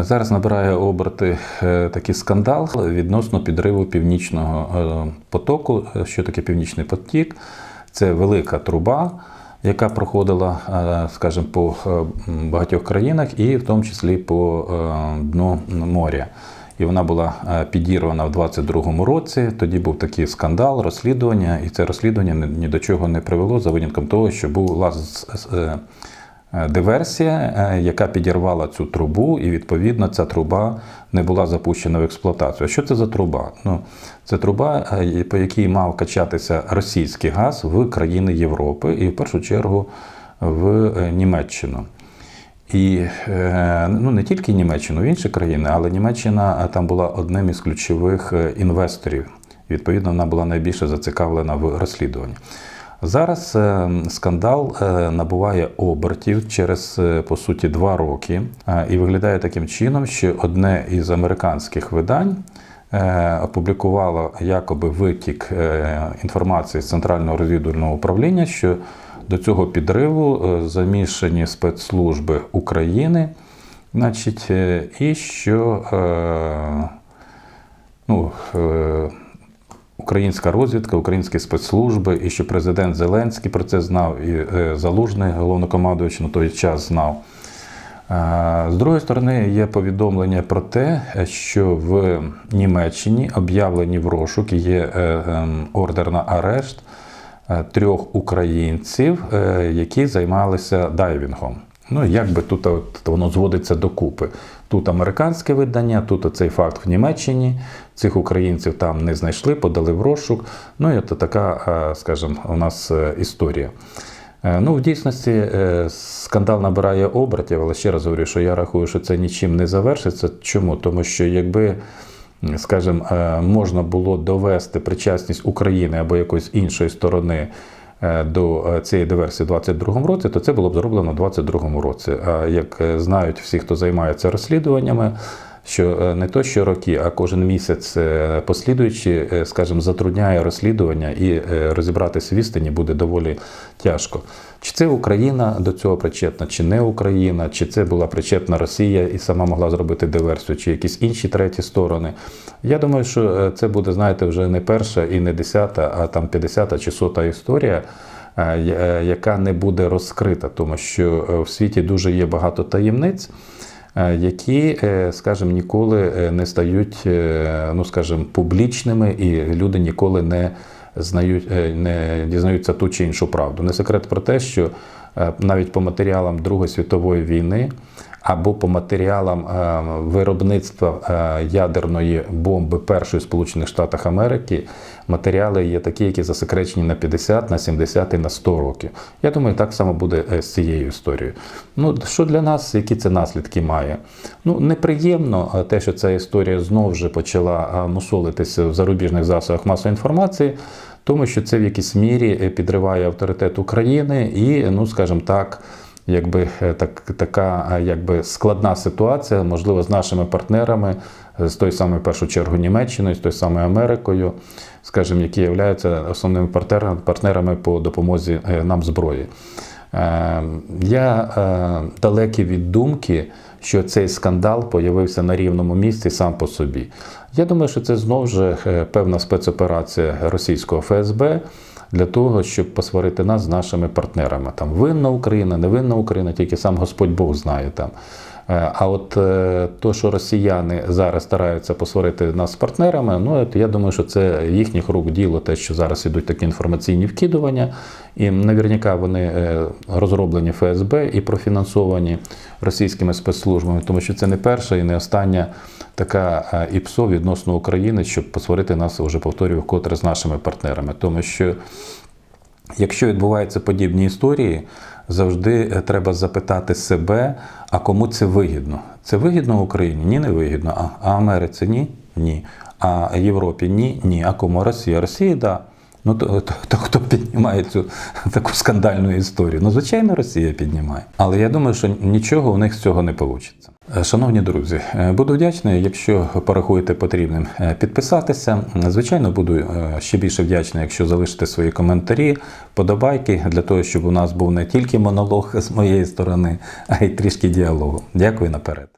Зараз набирає оберти е, такий скандал відносно підриву північного е, потоку. Е, Що таке північний потік? Це велика труба, яка проходила, скажімо, по багатьох країнах, і в тому числі по дну моря. І вона була підірвана в 22-му році. Тоді був такий скандал, розслідування, і це розслідування ні- до чого не привело за винятком того, що була з- з- е, е, диверсія, е, яка підірвала цю трубу, і відповідно ця труба не була запущена в експлуатацію. Що це за труба? Ну, це труба, е, по якій мав качатися російський газ в країни Європи, і в першу чергу в е, Німеччину. І е, ну, не тільки Німеччину, в інші країни, але Німеччина е, там була одним із ключових е, інвесторів. Відповідно, вона була найбільше зацікавлена в розслідуванні. Зараз е, скандал е, набуває обертів через е, по суті два роки і виглядає таким чином, що одне із американських видань опублікувало якоби витік інформації з центрального розвідувального управління, що до цього підриву замішані спецслужби України, значить, і що ну, українська розвідка, українські спецслужби, і що президент Зеленський про це знав, і е, Залужний, головнокомандуючий на той час знав. Е, З другої сторони, є повідомлення про те, що в Німеччині об'явлені в розшук є е, ем, ордер на арешт трьох українців, які займалися дайвінгом. Ну, як би тут от воно зводиться докупи. Тут американське видання, тут цей факт в Німеччині. Цих українців там не знайшли, подали в розшук. Ну, і це така, е, скажімо, у нас е, історія. Е, Ну, в дійсності скандал набирає обертів, але ще раз говорю, що я рахую, що це нічим не завершиться. Чому? Тому що якби, скажімо, можна було довести причасність України або якоїсь іншої сторони до е, цієї диверсії в 2022 році, то це було б зроблено в 2022 році. А як е, знають всі, хто займається розслідуваннями, що е, не то що роки, а кожен місяць е, послідуючи, е, скажімо, затрудняє розслідування і розібратися в істині буде доволі тяжко. Чи це Україна до цього причетна, чи не Україна, чи це була причетна Росія і сама могла зробити диверсію, чи якісь інші треті сторони. Я думаю, що це буде, знаєте, вже не перша і не десята, а там 50 чи сота історія. Яка не буде розкрита, тому що в світі дуже є багато таємниць, які, е, скажімо, ніколи е, не стають, е, ну скажімо, публічними, і люди ніколи не знають, е, не дізнаються ту чи іншу правду. Не секрет про те, що е, навіть по матеріалам Другої світової війни або по матеріалам е, виробництва е, ядерної бомби першої Сполучених Штатах Америки матеріали є такі, які засекречені на 50, на 70 і на 100 років. Я думаю, так само буде е, з цією історією. Ну, що для нас, які це наслідки має? Ну, неприємно те, що ця історія знову ж почала мусолитися в зарубіжних засобах масової інформації. Тому що це в якійсь мірі підриває авторитет України і, ну скажімо так, якби е, так, така якби складна ситуація, можливо, з нашими партнерами, з той самою першу чергу Німеччиною, з той самою Америкою, скажімо, які являються основними партнерами, партнерами по допомозі е, нам зброї. Е, Я далекий від думки, що цей скандал появився на рівному місці сам по собі. Я думаю, що це знову ж певна спецоперація російського ФСБ для того, щоб посварити нас з нашими партнерами. Там винна Україна, не винна Україна, тільки сам Господь Бог знає там. Е, А от е, то, що росіяни зараз стараються посварити нас з партнерами, ну от я думаю, що це їхніх рук діло, те, що зараз ідуть такі інформаційні вкидування, і наверняка вони е, розроблені ФСБ і профінансовані російськими спецслужбами, тому що це не перша і не остання така ІПСО відносно України, щоб посварити нас, вже повторюю, вкотре з нашими партнерами, тому що. Якщо відбуваються подібні історії, завжди е, треба запитати себе, а кому це вигідно? Це вигідно Україні? Ні, не вигідно. А, Америці ні? Ні. А Європі ні? Ні. А кому Росія? Росії, так. Да. Ну то, то, то хто піднімає цю таку скандальну історію? Ну, звичайно, Росія піднімає. Але я думаю, що нічого у них з цього не вийде. Шановні друзі, е, буду вдячний, якщо порахуєте потрібним е, підписатися. Звичайно, буду е, ще більше вдячний, якщо залишите свої коментарі, подобайки для того, щоб у нас був не тільки монолог з моєї сторони, а й трішки діалогу. Дякую наперед.